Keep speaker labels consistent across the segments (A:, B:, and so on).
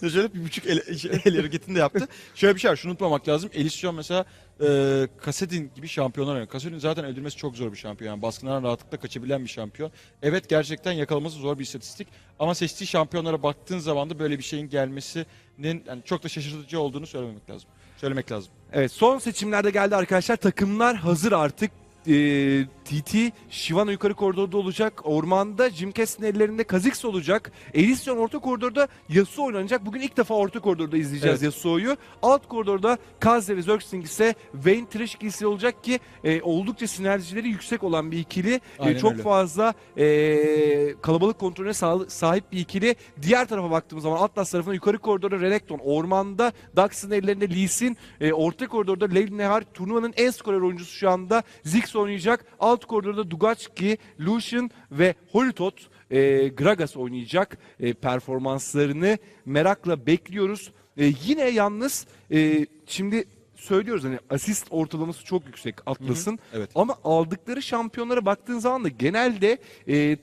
A: Şöyle bir buçuk el, şey, el hareketini de yaptı. Şöyle bir şey var şunu unutmamak lazım. Elisyon mesela e, Kasedin gibi şampiyonlar oynuyor. Kasedin zaten öldürmesi çok zor bir şampiyon. Yani baskınlardan rahatlıkla kaçabilen bir şampiyon. Evet gerçekten yakalaması zor bir istatistik. Ama seçtiği şampiyonlara baktığın zaman da böyle bir şeyin gelmesinin yani çok da şaşırtıcı olduğunu söylememek lazım. Söylemek lazım.
B: Evet son seçimlerde geldi arkadaşlar. Takımlar hazır artık. Ee, TT Shivana yukarı koridorda olacak. Ormanda Jim Cass'in ellerinde Kha'Zix olacak. Elysion orta koridorda Yasuo oynanacak. Bugün ilk defa orta koridorda izleyeceğiz
A: Evet.
B: Yasuo'yu. Alt koridorda Kaze ve Zergsting ise Vayne Trish ikilisi olacak ki e, oldukça sinerjileri yüksek olan bir ikili. E, çok
A: öyle.
B: fazla e, kalabalık kontrolüne sağ- sahip bir ikili. Diğer tarafa baktığımız zaman Atlas tarafına yukarı koridorda Renekton, ormanda Dax'ın ellerinde Lee Sin, e, orta koridorda Leyl Nehar turnuvanın en skorer oyuncusu şu anda Ziggs oynayacak. Alt koridorda Dugachki, Lucian ve Holitot e, Gragas oynayacak. E, performanslarını merakla bekliyoruz. E, yine yalnız e, şimdi söylüyoruz hani asist ortalaması çok yüksek Atlas'ın.
A: Evet.
B: Ama aldıkları şampiyonlara baktığın zaman da genelde e,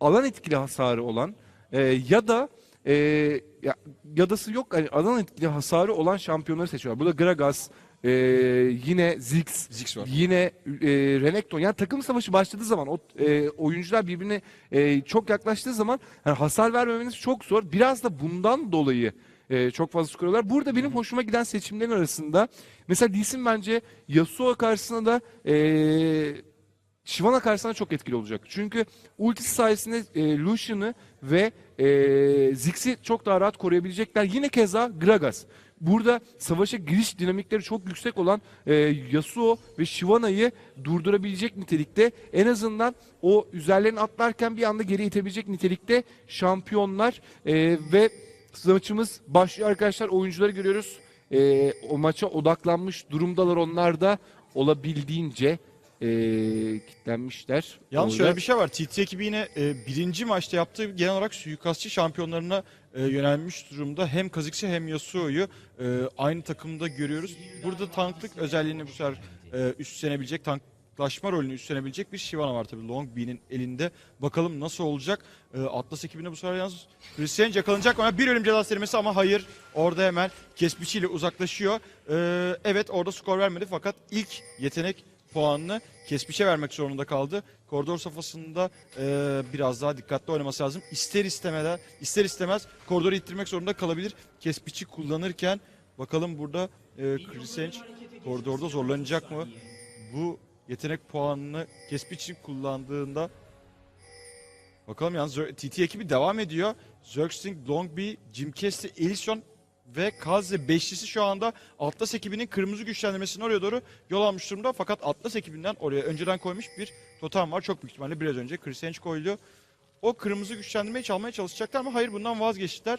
B: alan etkili hasarı olan e, ya da e, ya, yadası yok hani alan etkili hasarı olan şampiyonları seçiyorlar. Burada Gragas, e, yine Ziggs,
A: Ziggs var.
B: yine e, Renekton. Yani takım savaşı başladığı zaman o e, oyuncular birbirine e, çok yaklaştığı zaman yani hasar vermemeniz çok zor. Biraz da bundan dolayı e, çok fazla skor alıyorlar. Burada benim hoşuma giden seçimlerin arasında mesela Lee Sin bence Yasuo karşısında da e, Shyvana karşısında çok etkili olacak. Çünkü ultisi sayesinde e, Lucian'ı ve e, Ziggs'i çok daha rahat koruyabilecekler. Yine keza Gragas. Burada savaşa giriş dinamikleri çok yüksek olan e, Yasuo ve Shyvana'yı durdurabilecek nitelikte en azından o üzerlerini atlarken bir anda geri itebilecek nitelikte şampiyonlar e, ve maçımız başlıyor arkadaşlar. Oyuncuları görüyoruz. E, o maça odaklanmış durumdalar onlar da olabildiğince e, kitlenmişler.
A: Yalnız
B: Orada.
A: şöyle bir şey var. TT ekibi yine e, birinci maçta yaptığı genel olarak suikastçı şampiyonlarına e, yönelmiş durumda. Hem Kha'Zix'i hem Yasuo'yu e, aynı takımda görüyoruz. Burada tanklık özelliğini bu sefer e, üstlenebilecek, tanklaşma rolünü üstlenebilecek bir Shyvana var tabii Long B'nin elinde. Bakalım nasıl olacak. E, Atlas ekibine bu sefer yalnız Christian yakalanacak mı? Bir ölüm cezası verilmesi ama hayır. Orada hemen Kesbiçi ile uzaklaşıyor. E, evet orada skor vermedi fakat ilk yetenek puanını Kesbiç'e vermek zorunda kaldı. Koridor safhasında e, biraz daha dikkatli oynaması lazım. İster istemeden, ister istemez koridoru ittirmek zorunda kalabilir. Kesbiç'i kullanırken bakalım burada e, Krisenç koridorda zorlanacak mı? Bu yetenek puanını Kespiç'in kullandığında bakalım yalnız TT ekibi devam ediyor. Zergsting, Longby, Jim Kesti, Elysion ve Kaze beşlisi şu anda Atlas ekibinin kırmızı güçlendirmesini oraya doğru yol almış durumda. Fakat Atlas ekibinden oraya önceden koymuş bir totem var. Çok büyük ihtimalle biraz önce Chris Hench koydu. O kırmızı güçlendirmeyi çalmaya çalışacaklar ama hayır bundan vazgeçtiler.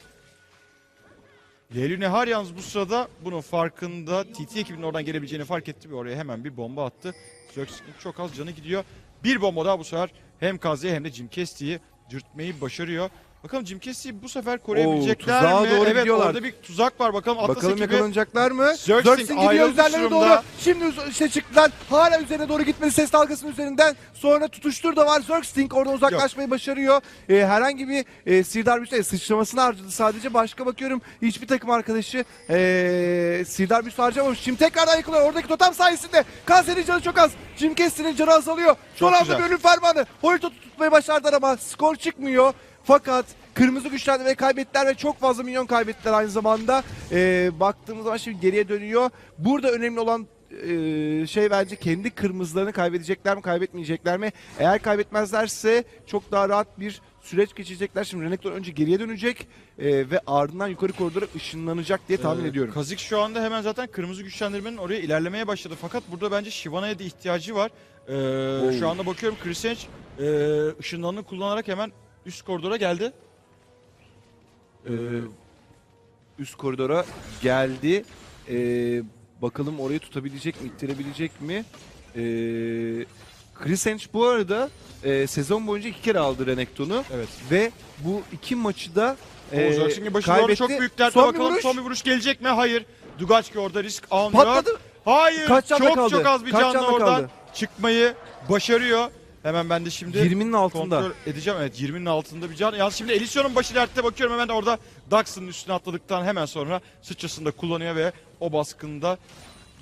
A: Leyli Nehar yalnız bu sırada bunun farkında. TT ekibinin oradan gelebileceğini fark etti ve oraya hemen bir bomba attı. Zergsting çok az canı gidiyor. Bir bomba daha bu sefer hem Kaze'ye hem de Jim Kesti'yi dürtmeyi başarıyor. Bakalım Jim Kesti'yi bu sefer koruyabilecekler
B: tuzağa
A: mi?
B: doğru
A: evet
B: gidiyorlar.
A: orada bir tuzak var. Bakalım Atlas
B: Bakalım
A: ekibi
B: yakalanacaklar mı?
A: Zergsting
B: Zergsting gidiyor üzerlerine doğru. Şimdi işte çıktılar. Hala üzerine doğru gitmedi ses dalgasının üzerinden. Sonra tutuştur da var. Zergsting oradan uzaklaşmayı başarıyor. Ee, herhangi bir e, Sirdar Büyüs'e sıçramasını harcadı sadece. Başka bakıyorum hiçbir takım arkadaşı e, Sirdar Büyüs'ü harcamamış. Şimdi tekrardan yıkılıyor. Oradaki totem sayesinde Kanser'in canı çok az. Jim Cassidy'nin canı azalıyor. Son anda bir ölüm fermanı. Holtot'u tutmayı başardılar ama skor çıkmıyor. Fakat kırmızı güçlendirmeyi kaybettiler ve çok fazla milyon kaybettiler aynı zamanda. Ee, baktığımız zaman şimdi geriye dönüyor. Burada önemli olan e, şey bence kendi kırmızılarını kaybedecekler mi kaybetmeyecekler mi? Eğer kaybetmezlerse çok daha rahat bir süreç geçecekler. Şimdi Renekton önce geriye dönecek e, ve ardından yukarı koridora ışınlanacak diye tahmin
A: Ee,
B: ediyorum.
A: Kazik şu anda hemen zaten kırmızı güçlendirmenin oraya ilerlemeye başladı. Fakat burada bence Shivana'ya da ihtiyacı var. Ee, şu anda bakıyorum Chris Hench e, ışınlarını kullanarak hemen üst koridora geldi.
B: Ee, üst koridora geldi. Ee, bakalım orayı tutabilecek mi, ittirebilecek mi? Ee, Chris Hench bu arada e, sezon boyunca iki kere aldı Renekton'u
A: Evet.
B: ve bu iki maçı da e,
A: Zerxing'in başı doğru çok büyük dertte
B: Son bir
A: bakalım
B: vuruş.
A: son bir vuruş gelecek mi? Hayır. Dugachki orada risk almıyor.
B: Patladı.
A: Hayır.
B: Kaç canda
A: çok
B: kaldı?
A: çok az bir
B: Kaç canda
A: oradan
B: kaldı?
A: çıkmayı başarıyor. Hemen ben de şimdi
B: 20'nin altında.
A: kontrol edeceğim. Evet 20'nin altında bir can. Yalnız şimdi Elysio'nun başı dertte bakıyorum hemen orada Dax'ın üstüne atladıktan hemen sonra sıçrasını da kullanıyor ve o baskında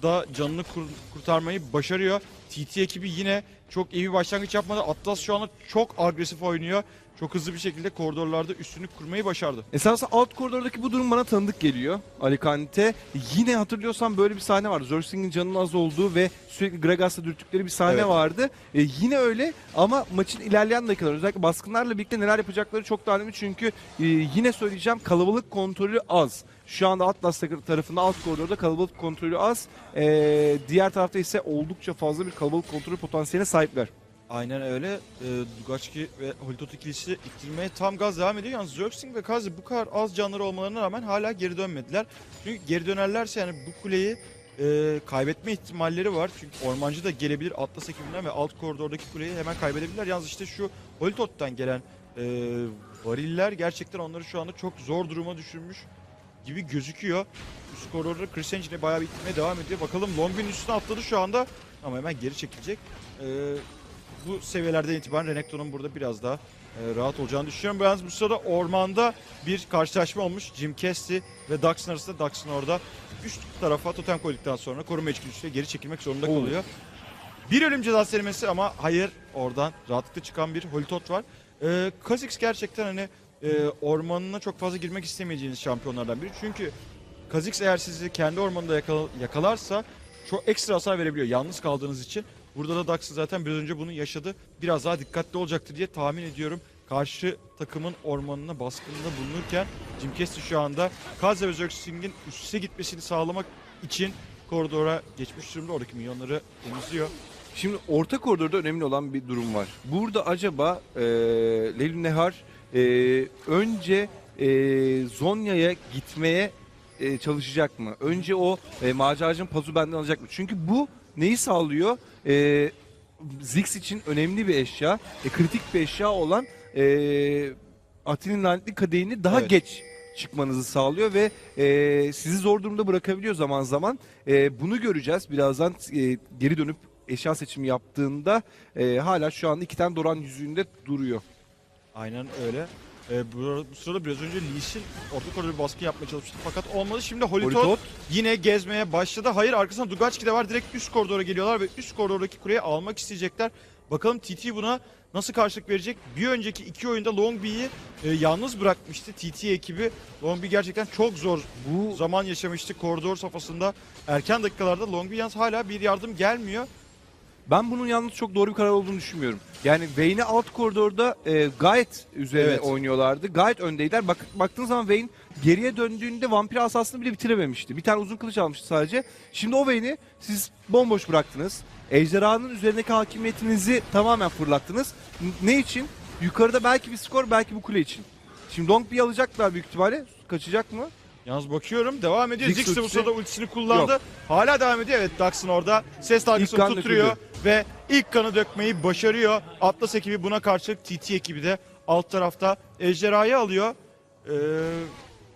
A: da canını kur- kurtarmayı başarıyor. TT ekibi yine çok iyi bir başlangıç yapmadı. Atlas şu anda çok agresif oynuyor. Çok hızlı bir şekilde koridorlarda üstünlük kurmayı başardı.
B: Esasında alt koridordaki bu durum bana tanıdık geliyor. Alicante. Yine hatırlıyorsam böyle bir sahne vardı. Zerxing'in canının az olduğu ve sürekli Gragas'la dürttükleri bir sahne
A: Evet.
B: vardı. E, yine öyle ama maçın ilerleyen dakikaları özellikle baskınlarla birlikte neler yapacakları çok daha önemli. Çünkü e, yine söyleyeceğim kalabalık kontrolü az. Şu anda Atlas tarafında alt koridorda kalabalık kontrolü az. E, diğer tarafta ise oldukça fazla bir kalabalık kontrolü potansiyeline sahipler.
A: Aynen öyle. E, Dugaçki ve Holitot ikilisi ittirmeye tam gaz devam ediyor. Yalnız Zerxing ve Kazi bu kadar az canları olmalarına rağmen hala geri dönmediler. Çünkü geri dönerlerse yani bu kuleyi e, kaybetme ihtimalleri var. Çünkü Ormancı da gelebilir Atlas ekibinden ve alt koridordaki kuleyi hemen kaybedebilirler. Yalnız işte şu Holitot'tan gelen e, variller gerçekten onları şu anda çok zor duruma düşürmüş gibi gözüküyor. Üst koridorda Chris Engine'e bayağı bir devam ediyor. Bakalım Longbin üstüne atladı şu anda ama hemen geri çekilecek. E, bu seviyelerden itibaren Renekton'un burada biraz daha e, rahat olacağını düşünüyorum. Yalnız bu sırada ormanda bir karşılaşma olmuş. Jim Kesty ve Dax'ın arasında Dax'ın orada üst tarafa totem koyduktan sonra koruma içgüdüsüyle geri çekilmek zorunda
B: Oo.
A: kalıyor. Bir ölüm cezası denemesi ama hayır oradan rahatlıkla çıkan bir Holitot var. Ee, Kha'Zix gerçekten hani e, ormanına çok fazla girmek istemeyeceğiniz şampiyonlardan biri. Çünkü Kha'Zix eğer sizi kendi ormanında yakala- yakalarsa çok ekstra hasar verebiliyor yalnız kaldığınız için. Burada da Dax zaten biraz önce bunu yaşadı. Biraz daha dikkatli olacaktır diye tahmin ediyorum. Karşı takımın ormanına baskınında bulunurken Jim Kesty şu anda Kaze ve Zerxing'in üste gitmesini sağlamak için koridora geçmiş durumda. Oradaki milyonları temizliyor.
B: Şimdi orta koridorda önemli olan bir durum var. Burada acaba e, Leyli Nehar e, önce e, Zonya'ya gitmeye e, çalışacak mı? Önce o e, maceracın pazu benden alacak mı? Çünkü bu neyi sağlıyor? E, Ziggs için önemli bir eşya, e, kritik bir eşya olan e, Atin'in lanetli kadehini daha
A: Evet.
B: geç çıkmanızı sağlıyor ve e, sizi zor durumda bırakabiliyor zaman zaman. E, bunu göreceğiz. Birazdan e, geri dönüp eşya seçimi yaptığında e, hala şu anda iki tane Doran yüzüğünde duruyor.
A: Aynen öyle. Ee, bu, bu sırada biraz önce Lee Sin orta koridora bir baskı yapmaya çalışmıştı fakat olmadı. Şimdi Holitot,
B: Holitot
A: yine gezmeye başladı. Hayır arkasında Dugaçki de var. Direkt üst koridora geliyorlar ve üst koridordaki kuleyi almak isteyecekler. Bakalım TT buna nasıl karşılık verecek? Bir önceki iki oyunda Longby'yi e, yalnız bırakmıştı TT ekibi. Longby gerçekten çok zor
B: bu
A: zaman yaşamıştı koridor safhasında. Erken dakikalarda Longby yalnız hala bir yardım gelmiyor.
B: Ben bunun yalnız çok doğru bir karar olduğunu düşünmüyorum. Yani Vayne'i alt koridorda e, gayet üzerine
A: Evet.
B: oynuyorlardı. Gayet öndeydiler. Bak, baktığın zaman Vayne geriye döndüğünde vampir asasını bile bitirememişti. Bir tane uzun kılıç almıştı sadece. Şimdi o Vayne'i siz bomboş bıraktınız. Ejderhanın üzerindeki hakimiyetinizi tamamen fırlattınız. Ne için? Yukarıda belki bir skor, belki bu kule için. Şimdi Long bir alacaklar büyük ihtimalle. Kaçacak mı?
A: Yalnız bakıyorum devam ediyor.
B: Ziggs
A: Ziggs
B: ultisi.
A: sırada ultisini kullandı. Hala devam ediyor. Evet Dax'ın orada ses dalgasını
B: kan
A: tutturuyor ve ilk kanı dökmeyi başarıyor. Atlas ekibi buna karşılık TT ekibi de alt tarafta ejderhayı alıyor. Ee,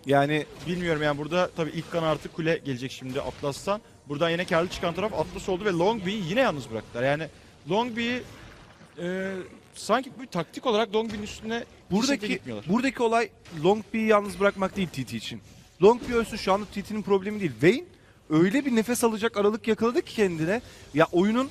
B: Yani
A: bilmiyorum yani burada tabii ilk kan artı kule gelecek şimdi Atlas'tan. Buradan yine karlı çıkan taraf Atlas oldu ve Longby'yi yine yalnız bıraktılar. Yani Longby'yi e, sanki bir taktik olarak Longby'nin üstüne
B: Buradaki
A: gitmiyorlar.
B: buradaki olay Long B'yi yalnız bırakmak değil TT için. Long B ölsün şu anda TT'nin problemi değil. Vayne öyle bir nefes alacak aralık yakaladı ki kendine. Ya oyunun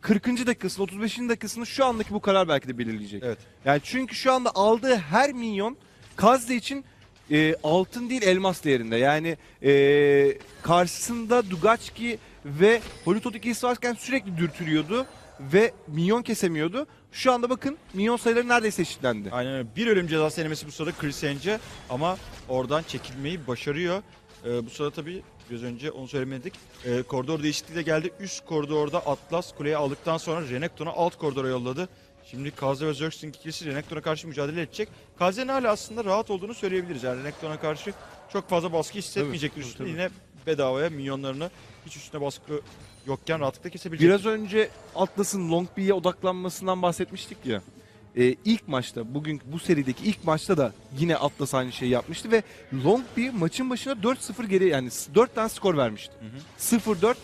B: 40. dakikasında 35. dakikasında şu andaki bu karar belki de belirleyecek.
A: Evet.
B: Yani çünkü şu anda aldığı her minyon Kazde için e, altın değil elmas değerinde. Yani e, karşısında Dugaçki ve Holitot ikilisi varken sürekli dürtülüyordu ve minyon kesemiyordu. Şu anda bakın minyon sayıları neredeyse eşitlendi.
A: Aynen öyle. Bir ölüm cezası denemesi bu sırada Chris Enge ama oradan çekilmeyi başarıyor. Ee, bu sırada tabii biraz önce onu söylemedik. Ee, koridor değişikliği de geldi. Üst koridorda Atlas kuleyi aldıktan sonra Renekton'u alt koridora yolladı. Şimdi Kaze ve Zerxing ikilisi Renekton'a karşı mücadele edecek. Kaze'nin hala aslında rahat olduğunu söyleyebiliriz. Yani Renekton'a karşı çok fazla baskı hissetmeyecektir üstüne. Yine bedavaya minyonlarını hiç üstüne baskı yokken rahatlıkla kesebilecek.
B: Biraz önce Atlas'ın Long B'ye odaklanmasından bahsetmiştik ya. Ee, ilk maçta, bugün bu serideki ilk maçta da yine Atlas aynı şeyi yapmıştı ve Long B maçın başına 4-0 geri yani 4 tane skor vermişti.
A: Hı hı.
B: 0-4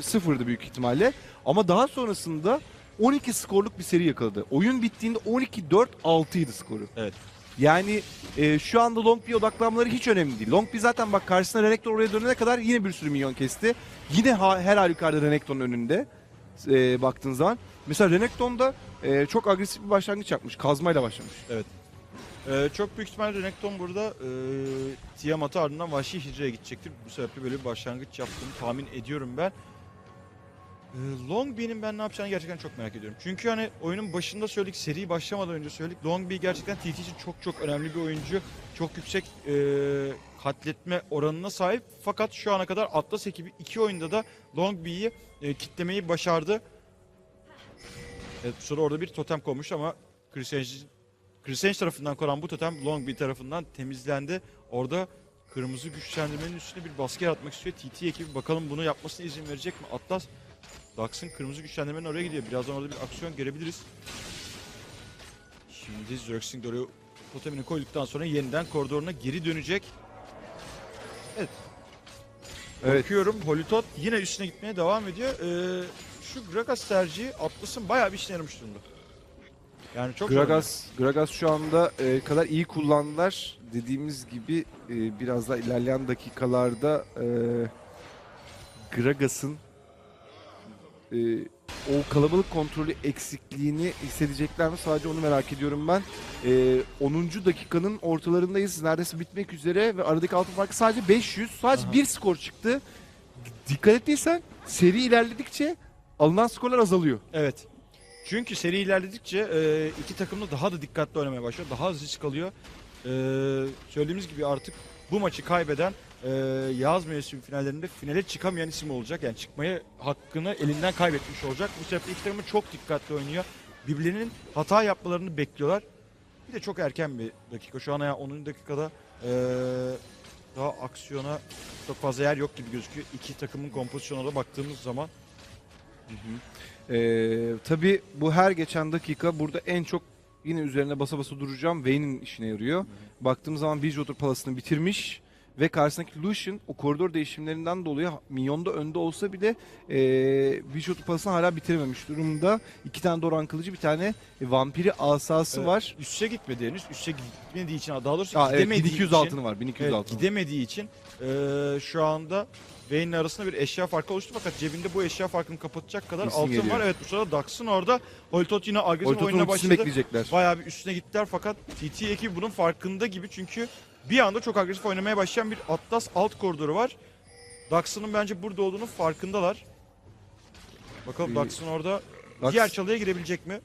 B: sıfırdı büyük ihtimalle. Ama daha sonrasında 12 skorluk bir seri yakaladı. Oyun bittiğinde 12-4-6 idi skoru.
A: Evet.
B: Yani e, şu anda Long B odaklanmaları hiç önemli değil. Long B zaten bak karşısına Renekton oraya dönene kadar yine bir sürü milyon kesti. Yine ha, her halükarda Renekton'un önünde e, baktığın zaman. Mesela Renekton da e, çok agresif bir başlangıç yapmış. Kazmayla başlamış.
A: Ee, çok büyük ihtimalle Renekton burada e, Tiamat'ı ardından Vahşi Hicre'ye gidecektir. Bu sebeple böyle bir başlangıç yaptığını tahmin ediyorum ben. Ee, Long B'nin ben ne yapacağını gerçekten çok merak ediyorum. Çünkü hani oyunun başında söyledik, seri başlamadan önce söyledik. Long B gerçekten TT için çok çok önemli bir oyuncu. Çok yüksek e, katletme oranına sahip. Fakat şu ana kadar Atlas ekibi iki oyunda da Long B'yi e, kitlemeyi başardı. Evet, sonra orada bir totem konmuş ama Chris Hedges Chris Hedges tarafından konan bu totem Long B tarafından temizlendi. Orada kırmızı güçlendirmenin üstüne bir baskı yaratmak istiyor. TT ekibi bakalım bunu yapmasına izin verecek mi? Atlas Dax'ın kırmızı güçlendirmenin oraya gidiyor. Birazdan orada bir aksiyon görebiliriz. Şimdi Zerxing de oraya totemini koyduktan sonra yeniden koridoruna geri dönecek. Evet.
B: Evet.
A: Bakıyorum Holitot yine üstüne gitmeye devam ediyor. Ee, şu Gragas tercihi Atlas'ın bayağı bir işine yaramış durumda. Yani çok.
B: Gragas, Gragas şu anda e, kadar iyi kullandılar. Dediğimiz gibi e, biraz daha ilerleyen dakikalarda e, Gragas'ın e, o kalabalık kontrolü eksikliğini hissedecekler mi? Sadece onu merak ediyorum ben. E, 10. dakikanın ortalarındayız. Neredeyse bitmek üzere ve aradaki altın farkı sadece 500. Sadece
A: Aha.
B: bir skor çıktı. Dikkat ettiysen seri ilerledikçe alınan skorlar azalıyor.
A: Evet. Çünkü seri ilerledikçe e, iki takım da daha da dikkatli oynamaya başlıyor. Daha az risk alıyor. E, söylediğimiz gibi artık bu maçı kaybeden e, yaz mevsimi finallerinde finale çıkamayan isim olacak. Yani çıkmaya hakkını elinden kaybetmiş olacak. Bu sebeple iki takım da çok dikkatli oynuyor. Birbirlerinin hata yapmalarını bekliyorlar. Bir de çok erken bir dakika. Şu an ya 10. dakikada e, daha aksiyona çok fazla yer yok gibi gözüküyor. İki takımın kompozisyonuna baktığımız zaman.
B: Ee, tabii bu her geçen dakika burada en çok yine üzerine basa basa duracağım. Vayne'in işine yarıyor. Baktığımız zaman Bridgewater Palace'ını bitirmiş ve karşısındaki Lucian o koridor değişimlerinden dolayı milyonda önde olsa bile e, Bridgewater Palace'ını hala bitirememiş durumda. İki tane Doran kılıcı bir tane vampiri asası
A: Evet.
B: var.
A: Üste gitmedi henüz. Üste gitmediği için daha doğrusu
B: Aa, evet,
A: gidemediği
B: 1200
A: için,
B: altını var. 1200
A: evet,
B: altını.
A: gidemediği için eee, şu anda Vayne'in arasında bir eşya farkı oluştu fakat cebinde bu eşya farkını kapatacak kadar
B: Kesin
A: altın
B: geliyor.
A: var. Evet bu sırada Dax'ın orada. Holitot yine agresif oyuna başladı.
B: bekleyecekler.
A: Bayağı bir üstüne gittiler fakat TT ekibi bunun farkında gibi çünkü bir anda çok agresif oynamaya başlayan bir Atlas alt koridoru var. Dax'ın bence burada olduğunu farkındalar. Bakalım Dax'ın orada
B: Dax-
A: diğer çalıya girebilecek mi?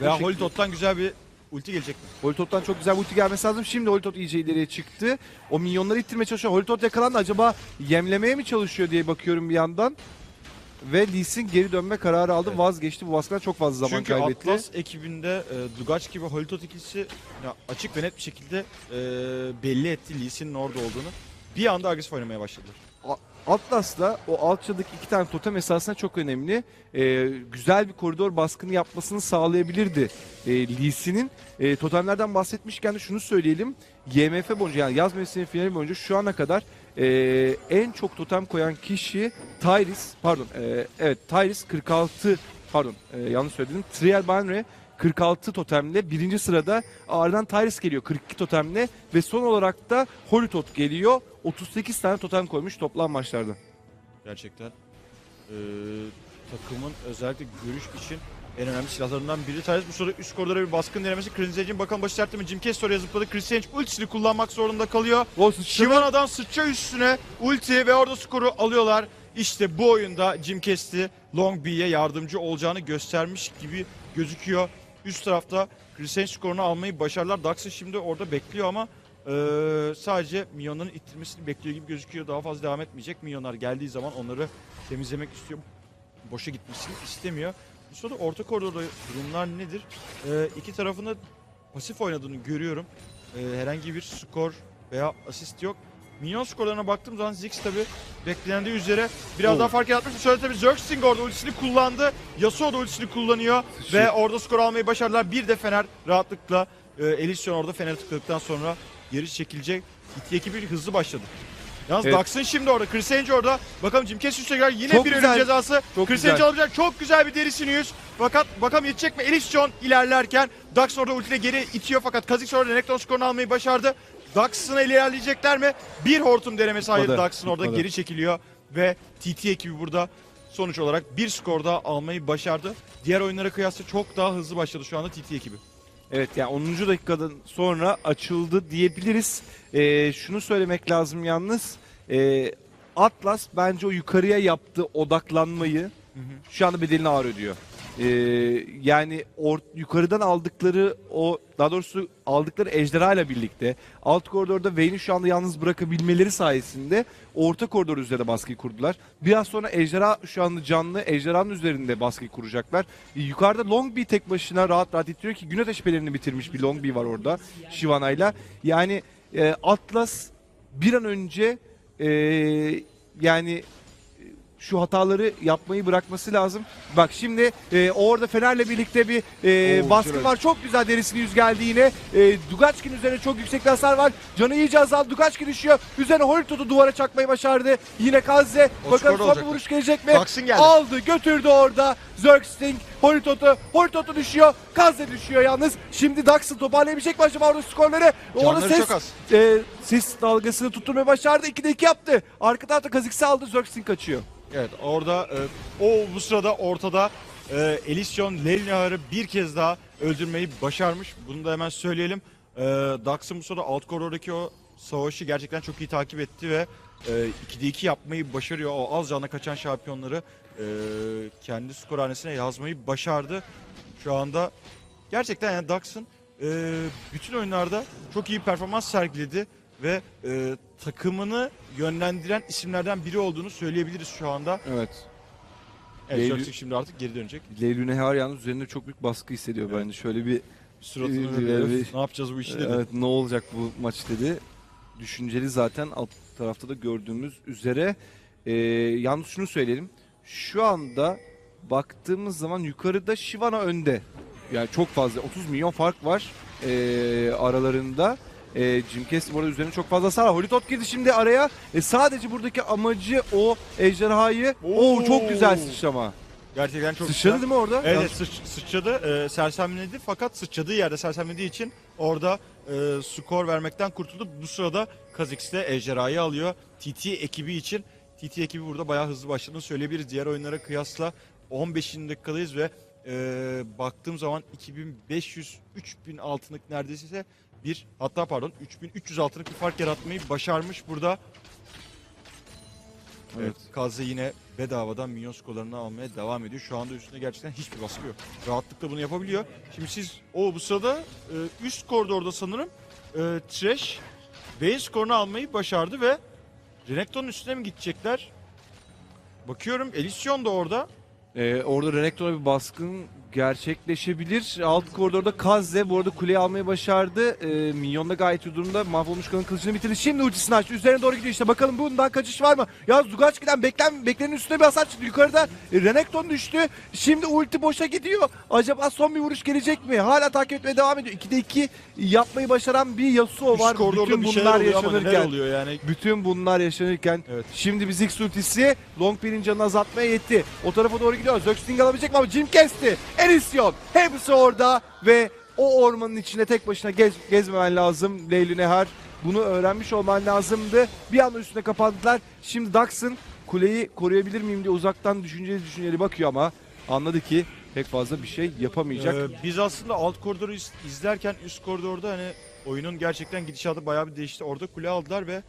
A: Veya
B: şekilde-
A: Holitot'tan güzel bir ulti gelecek mi?
B: Holitot'tan çok güzel bir ulti gelmesi lazım. Şimdi Holitot iyice ileriye çıktı. O minyonları ittirmeye çalışıyor. Holitot yakalandı. Acaba yemlemeye mi çalışıyor diye bakıyorum bir yandan. Ve Lee Sin geri dönme kararı aldı.
A: Evet.
B: Vazgeçti. Bu baskıdan çok fazla zaman
A: Çünkü
B: kaybetti.
A: Atlas ekibinde e, Dugaç gibi Holitot ikilisi ya, açık ve net bir şekilde e, belli etti Lee Sin'in orada olduğunu. Bir anda agresif oynamaya başladılar.
B: Atlas'la o alçadaki iki tane totem esasında çok önemli. Ee, güzel bir koridor baskını yapmasını sağlayabilirdi ee, Lee Sin'in. Ee, totemlerden bahsetmişken de şunu söyleyelim. YMF boyunca yani yaz mevsimi finali boyunca şu ana kadar ee, en çok totem koyan kişi Tyris pardon ee, evet Tyris 46 pardon ee, yanlış söyledim. Trial Banre 46 totemle birinci sırada ardından Tyris geliyor 42 totemle ve son olarak da Holitot geliyor 38 tane totem koymuş toplam maçlarda.
A: Gerçekten e, takımın özellikle görüş için en önemli silahlarından biri. Thales bu sırada üst koridora bir baskın denemesi. Hedge'in bakalım başı sertti mi? Jim Case oraya zıpladı. Hedge ultisini kullanmak zorunda kalıyor. Shivana'dan sıçra üstüne ulti ve orada skoru alıyorlar. İşte bu oyunda Jim Kesti Long B'ye yardımcı olacağını göstermiş gibi gözüküyor. Üst tarafta Hedge skorunu almayı başardılar. Dax'ı şimdi orada bekliyor ama eee, sadece milyonların ittirmesini bekliyor gibi gözüküyor. Daha fazla devam etmeyecek. Milyonlar geldiği zaman onları temizlemek istiyor. Boşa gitmesini istemiyor. Sırada orta koridorda durumlar nedir? Eee iki tarafında pasif oynadığını görüyorum. Eee, herhangi bir skor veya asist yok. Minyon skorlarına baktığım zaman Ziggs tabi beklendiği üzere biraz
B: Oo.
A: daha fark yaratmış. Bu sırada tabi Zergsting orada ultisini kullandı. Yasuo da ultisini kullanıyor
B: Sıçrıyor.
A: ve orada skor almayı başardılar. Bir de Fener rahatlıkla e, Elysion orada Fener'e tıkladıktan sonra geri çekilecek. İki ekibi hızlı başladı. Yalnız
C: Evet.
A: Dax'ın şimdi orada. Chris Angel orada. Bakalım Jim Cass üstüne gel. Yine
C: Çok
A: bir
C: güzel.
A: ölüm cezası.
C: Çok
A: Chris. Angel alabilecek. Çok güzel bir derisini yüz. Fakat bakalım yetecek mi? Elis John ilerlerken Dax orada ultiyle geri itiyor fakat Kha'Zix orada Renekton skorunu almayı başardı. Dax'ın ilerleyecekler mi? Bir hortum denemesi hayır Dax'ın orada geri çekiliyor ve TT ekibi burada sonuç olarak bir skorda almayı başardı. Diğer oyunlara kıyasla çok daha hızlı başladı şu anda TT ekibi.
B: Evet yani 10. dakikadan sonra açıldı diyebiliriz. Ee, şunu söylemek lazım yalnız. Ee, Atlas bence o yukarıya yaptığı odaklanmayı şu anda bedelini ağır ödüyor. Ee, yani or- yukarıdan aldıkları o daha doğrusu aldıkları ejderha ile birlikte alt koridorda Vayne'i şu anda yalnız bırakabilmeleri sayesinde orta koridor üzerine baskıyı kurdular. Biraz sonra ejderha şu anda canlı ejderhanın üzerinde baskıyı kuracaklar. Ee, yukarıda Long bir tek başına rahat rahat itiriyor ki gün ateşpelerini bitirmiş bir Long var orada Shivana'yla. Yani e, Atlas bir an önce e, yani şu hataları yapmayı bırakması lazım. Bak şimdi e, orada Fener'le birlikte bir e,
C: Oo,
B: baskın
C: güzel.
B: var. Çok güzel derisini yüz geldi yine. E, Dugaçkin üzerine çok yüksek bir hasar var. Canı iyice azaldı. Dugaçkin düşüyor. Üzerine Holtut'u duvara çakmayı başardı. Yine Kazze.
A: O
B: Bakalım son bir
A: olacak.
B: vuruş gelecek mi?
A: Dax'ın geldi.
B: Aldı götürdü orada. Zergsting Holtut'u. Holtut'u düşüyor. Kazze düşüyor yalnız. Şimdi Dax'ın toparlayabilecek mi acaba orada skorları? Orada
A: Canları
B: ses,
A: çok az.
B: e, ses dalgasını tutturmayı başardı. 2'de 2 yaptı. Arka tarafta Kazikse aldı. Zergsting kaçıyor.
A: Evet orada e, o bu sırada ortada e, Elysion Lelnahar'ı bir kez daha öldürmeyi başarmış. Bunu da hemen söyleyelim. E, Dax'ın bu sırada alt koridordaki o savaşı gerçekten çok iyi takip etti ve e, 2'de 2 yapmayı başarıyor. O az canla kaçan şampiyonları e, kendi skor hanesine yazmayı başardı. Şu anda gerçekten yani Dax'ın e, bütün oyunlarda çok iyi performans sergiledi ve e, takımını yönlendiren isimlerden biri olduğunu söyleyebiliriz şu anda.
C: Evet.
A: Evet,
C: Eylül-
A: Zerxing şimdi artık geri dönecek.
B: Leylül Nehar yalnız üzerinde çok büyük baskı hissediyor
A: Evet.
B: bence. Şöyle bir
A: Suratını
B: Ee,
A: verip
B: bir-
A: ne yapacağız bu işi dedi.
B: evet, ne olacak bu maç dedi. Düşünceli zaten alt tarafta da gördüğümüz üzere. Ee, yalnız şunu söyleyelim. Şu anda baktığımız zaman yukarıda Shivana önde. Yani çok fazla 30 milyon fark var ee, aralarında. Ee, Jim Cass bu arada üzerine çok fazla hasar var. Holitot girdi şimdi araya. E, sadece buradaki amacı o ejderhayı. Oo,
A: Oo.
B: çok güzel sıçrama.
A: Gerçekten çok
B: Sıçradı
A: güzel.
B: değil mi orada?
A: Evet, evet sıç, sıçradı, e, sersemledi fakat sıçradığı yerde sersemlediği için orada e, skor vermekten kurtuldu. Bu sırada Kha'Zix de ejderhayı alıyor. TT ekibi için. TT ekibi burada bayağı hızlı başladığını söyleyebiliriz. Diğer oyunlara kıyasla 15. dakikadayız ve e, baktığım zaman 2500 3000 altınlık neredeyse bir hatta pardon 3300 altınlık bir fark yaratmayı başarmış burada. Evet. Kazze yine bedavadan minyon skorlarını almaya devam ediyor. Şu anda üstünde gerçekten hiçbir baskı yok. Rahatlıkla bunu yapabiliyor. Şimdi siz o bu sırada e, üst koridorda sanırım e, Trash Vayne skorunu almayı başardı ve Renekton'un üstüne mi gidecekler? Bakıyorum Elysion da orada.
B: Ee, orada Renekton'a bir baskın gerçekleşebilir. Alt koridorda Kazze bu arada kuleyi almayı başardı. Ee, Minyon da gayet iyi durumda. Mahvolmuş kanın kılıcını bitirdi. Şimdi ultisini açtı. Üzerine doğru gidiyor işte. Bakalım bundan kaçış var mı? Ya Zugaçki'den beklen, beklenenin üstüne bir hasar çıktı. Yukarıda e, Renekton düştü. Şimdi ulti boşa gidiyor. Acaba son bir vuruş gelecek mi? Hala takip etmeye devam ediyor. 2'de 2 yapmayı başaran bir Yasuo var. Bütün
A: bir
B: bunlar
A: oluyor
B: yaşanırken.
A: oluyor yani.
B: Bütün bunlar yaşanırken
A: Evet.
B: şimdi bir Ziggs ultisi Longpier'in canını azaltmaya yetti. O tarafa doğru gidiyor. Zergsting alabilecek mi ama Jim kesti. Erisyon hepsi orada ve o ormanın içinde tek başına gez, gezmemen lazım Leyli Nehar. Bunu öğrenmiş olman lazımdı. Bir anda üstüne kapandılar. Şimdi Dax'ın kuleyi koruyabilir miyim diye uzaktan düşünceli düşünceli bakıyor ama anladı ki pek fazla bir şey yapamayacak.
A: Ee, biz aslında alt koridoru iz- izlerken üst koridorda hani oyunun gerçekten gidişatı bayağı bir değişti. Orada kule aldılar ve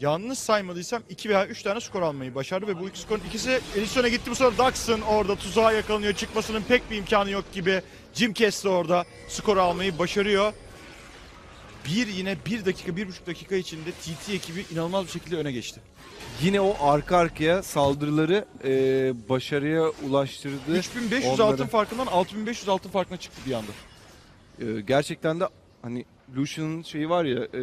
A: yanlış saymadıysam 2 veya 3 tane skor almayı başardı ve bu iki skorun ikisi Elision'a gitti. Bu sefer Dax'ın orada tuzağa yakalanıyor. Çıkmasının pek bir imkanı yok gibi. Jim Cass de orada skoru almayı başarıyor. Bir yine bir dakika, bir buçuk dakika içinde TT ekibi inanılmaz bir şekilde öne geçti.
B: Yine o arka arkaya saldırıları e, başarıya ulaştırdı.
A: 3500
B: onları-
A: altın farkından 6500 altın farkına çıktı bir anda.
B: Ee, gerçekten de hani Lucian'ın şeyi var ya e,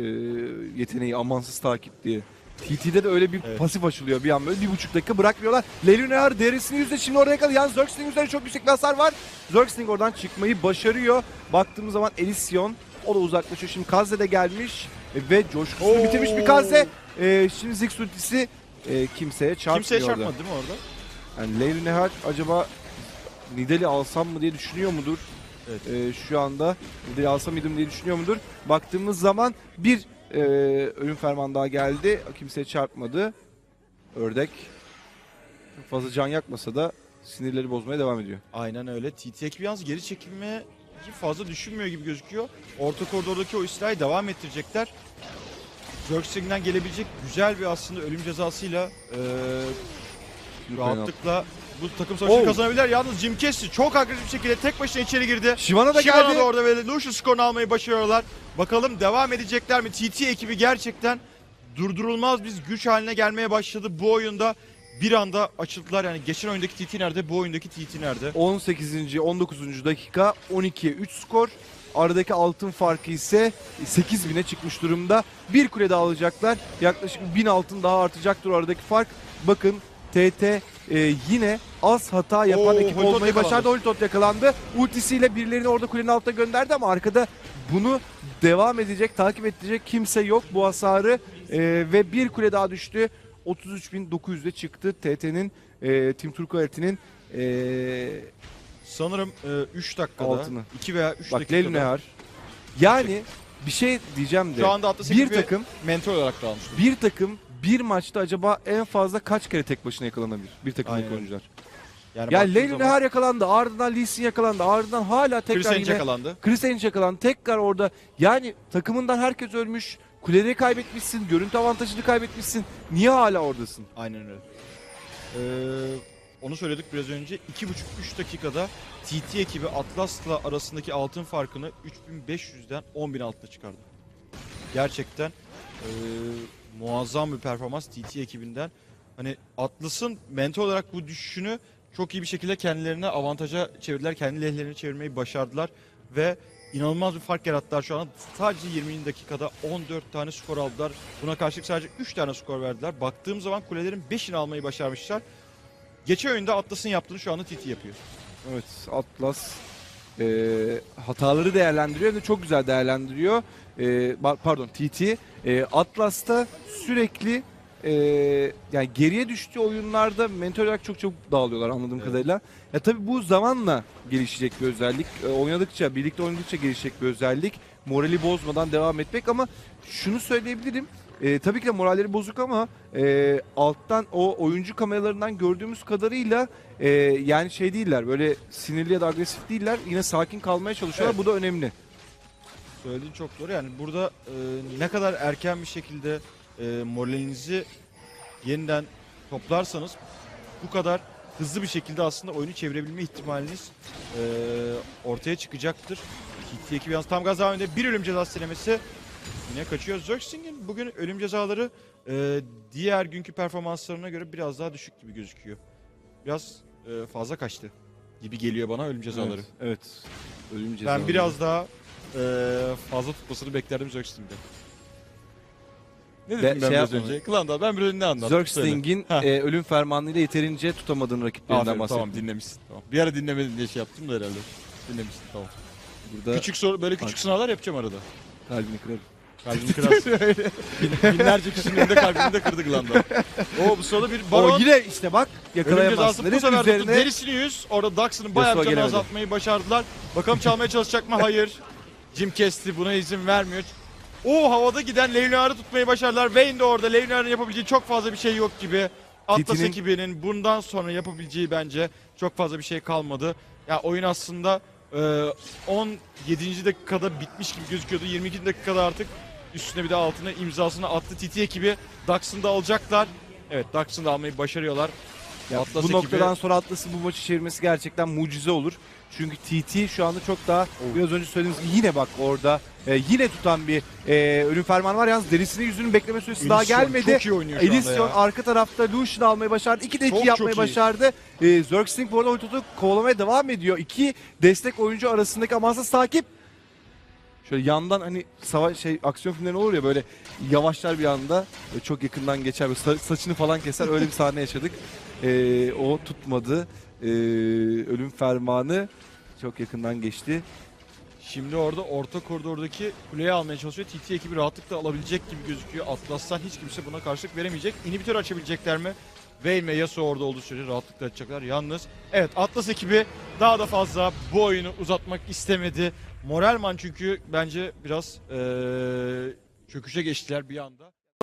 B: yeteneği amansız takip diye. TT'de de öyle bir
A: Evet.
B: pasif açılıyor bir an böyle bir buçuk dakika bırakmıyorlar. Lelunar derisini yüzde şimdi oraya kalıyor. Yalnız Zergsting üzerine çok yüksek bir hasar var. Zergsting oradan çıkmayı başarıyor. Baktığımız zaman Elysion o da uzaklaşıyor. Şimdi Kazze de gelmiş. ve coşkusunu
A: Oo.
B: bitirmiş bir Kaze. E, şimdi Ziggs ultisi e, kimseye çarpmıyor
A: Kimseye
B: orada.
A: çarpmadı değil mi orada?
B: Yani Leyli Nehar acaba Nidal'i alsam mı diye düşünüyor mudur?
A: Evet.
B: Ee, şu anda alsam mıydım diye düşünüyor mudur? Baktığımız zaman bir e, ölüm ferman daha geldi. Kimseye çarpmadı. Ördek çok fazla can yakmasa da sinirleri bozmaya devam ediyor.
A: Aynen öyle. TT ekibi yalnız geri çekilmeye fazla düşünmüyor gibi gözüküyor. Orta koridordaki o istilayı devam ettirecekler. Zerxing'den gelebilecek güzel bir aslında ölüm cezasıyla eee rahatlıkla bu takım savaşını
B: Oh.
A: kazanabilirler. Yalnız Jim Casey çok agresif bir şekilde tek başına içeri girdi.
B: Shivana da
A: Shivana
B: geldi.
A: da orada ve Lucian skorunu almayı başarıyorlar. Bakalım devam edecekler mi? TT ekibi gerçekten durdurulmaz bir güç haline gelmeye başladı bu oyunda. Bir anda açıldılar yani geçen oyundaki TT nerede bu oyundaki TT nerede?
B: 18. 19. dakika 12'ye 3 skor. Aradaki altın farkı ise 8000'e çıkmış durumda. Bir kule daha alacaklar. Yaklaşık 1000 altın daha artacaktır aradaki fark. Bakın TT e, yine az hata yapan
A: Oo,
B: ekip
A: Holtot
B: olmayı
A: yakalandı.
B: başardı. Holtot yakalandı. Ultisiyle birilerini orada kulenin altına gönderdi ama arkada bunu devam edecek, takip edecek kimse yok bu hasarı. E, ve bir kule daha düştü. 33.900'e çıktı TT'nin, e, Team Turquoise'nin e,
A: Sanırım 3 dakikada,
B: Altını.
A: 2 veya 3
B: Bak
A: dakikada.
B: Leyl Nehar. Yani bir şey diyeceğim de.
A: Şu anda Atlas
B: bir takım
A: mentor olarak dağılmış.
B: bir takım bir maçta acaba en fazla kaç kere tek başına yakalanabilir? Bir takımdaki
A: Aynen.
B: oyuncular.
A: Yani
B: Yani
A: baktığın
B: Leyl
A: zaman
B: Nehar yakalandı. Ardından Lee Sin yakalandı. Ardından hala
A: Chris
B: tekrar
A: Angel
B: yine
A: yakalandı.
B: Chris yakalandı. Tekrar orada. Yani takımından herkes ölmüş. Kuleleri kaybetmişsin. Görüntü avantajını kaybetmişsin. Niye hala oradasın?
A: Aynen öyle. Ee, onu söyledik biraz önce. 2,5-3 dakikada TT ekibi Atlas'la arasındaki altın farkını 3500'den 10.000 altına çıkardı. Gerçekten ee, muazzam bir performans TT ekibinden. Hani Atlas'ın mentor olarak bu düşüşünü çok iyi bir şekilde kendilerine avantaja çevirdiler. Kendi lehlerine çevirmeyi başardılar ve inanılmaz bir fark yarattılar şu an. Sadece 20 dakikada 14 tane skor aldılar. Buna karşılık sadece 3 tane skor verdiler. Baktığım zaman kulelerin 5'ini almayı başarmışlar. Geçen oyunda Atlas'ın yaptığını şu anda TT yapıyor.
B: Evet Atlas e, hataları değerlendiriyor ve çok güzel değerlendiriyor. E, pardon TT. E, Atlas'ta sürekli e, yani geriye düştüğü oyunlarda mental olarak çok çok dağılıyorlar anladığım
A: Evet.
B: kadarıyla. Ya tabii bu zamanla gelişecek bir özellik. E, oynadıkça, birlikte oynadıkça gelişecek bir özellik. Morali bozmadan devam etmek ama şunu söyleyebilirim. E, tabii ki de moralleri bozuk ama e, alttan o oyuncu kameralarından gördüğümüz kadarıyla e, yani şey değiller böyle sinirli ya da agresif değiller. Yine sakin kalmaya çalışıyorlar. Bu da önemli.
A: Söylediğin çok doğru. Yani burada e, ne kadar erken bir şekilde e, moralinizi yeniden toplarsanız bu kadar hızlı bir şekilde aslında oyunu çevirebilme ihtimaliniz e, ortaya çıkacaktır. TT ekibi yalnız tam gaz devam ediyor. Bir ölüm cezası denemesi yine kaçıyor. Zerxing'in bugün ölüm cezaları e, diğer günkü performanslarına göre biraz daha düşük gibi gözüküyor. Biraz e, fazla kaçtı gibi geliyor bana ölüm cezaları.
B: Evet. evet. Ölüm
A: Ben
B: cezaları.
A: biraz daha eee, fazla tutmasını beklerdim Zergsting'den. Ne dedim ben
B: şey
A: biraz
B: yapma.
A: önce? Klanda ben biraz ne anlattım?
B: Zergsting'in
A: Heh.
B: e, ölüm fermanıyla yeterince tutamadığın rakiplerinden
A: Aferin,
B: bahsettim.
A: tamam dinlemişsin. Tamam. Bir ara dinlemedin diye şey yaptım da herhalde. Dinlemişsin tamam.
B: Burada
A: Küçük soru böyle küçük
B: Bak.
A: sınavlar yapacağım arada.
B: kalbini kırarım.
A: Kalbini kırarsın. Bin- binlerce kişinin önünde kalbini de kırdı Glanda. O bu sırada bir baron
B: O yine işte bak
A: ölüm cezası
B: yakalayamazsın.
A: bu
B: Dedim
A: sefer tuttu.
B: üzerine
A: Derisini yüz. Orada Dax'ın bayağı bir
B: gelemedi.
A: azaltmayı başardılar. Bakalım çalmaya çalışacak mı? Hayır. Jim kesti. Buna izin vermiyor. O havada giden Leonard'ı tutmayı başardılar. Vayne de orada. Leonard'ın yapabileceği çok fazla bir şey yok gibi. Atlas
B: Titi'nin-
A: ekibinin bundan sonra yapabileceği bence çok fazla bir şey kalmadı. Ya oyun aslında e, 17. dakikada bitmiş gibi gözüküyordu. 22. dakikada artık üstüne bir de altına imzasını attı TT ekibi. Dax'ını da alacaklar. Evet Dax'ını da almayı başarıyorlar.
B: Ya
A: Atlas
B: bu
A: ekibi-
B: noktadan sonra Atlas'ın bu maçı çevirmesi gerçekten mucize olur. Çünkü TT şu anda çok daha biraz önce söylediğimiz gibi yine bak orada e, yine tutan bir e, ölüm fermanı var. Yalnız derisini yüzünün bekleme süresi daha
A: Elysion
B: gelmedi.
A: Çok iyi oynuyor şu anda
B: Edisyon
A: ya.
B: arka tarafta Lucian almayı başardı. 2 de 2
A: Çok,
B: yapmayı
A: çok
B: başardı. E, Zergsting bu arada Holtut'u kovalamaya devam ediyor. İki destek oyuncu arasındaki amansız takip. Şöyle yandan hani savaş şey aksiyon filmleri olur ya böyle yavaşlar bir anda e, çok yakından geçer böyle sa- saçını falan keser öyle bir sahne yaşadık. E, o tutmadı. E, ölüm fermanı çok yakından geçti.
A: Şimdi orada orta koridordaki kuleyi almaya çalışıyor. TT ekibi rahatlıkla alabilecek gibi gözüküyor. Atlas'tan hiç kimse buna karşılık veremeyecek. İnhibitör açabilecekler mi? Vayne ve Yasuo orada olduğu sürece rahatlıkla açacaklar. Yalnız evet Atlas ekibi daha da fazla bu oyunu uzatmak istemedi. Moralman çünkü bence biraz eee çöküşe geçtiler bir anda.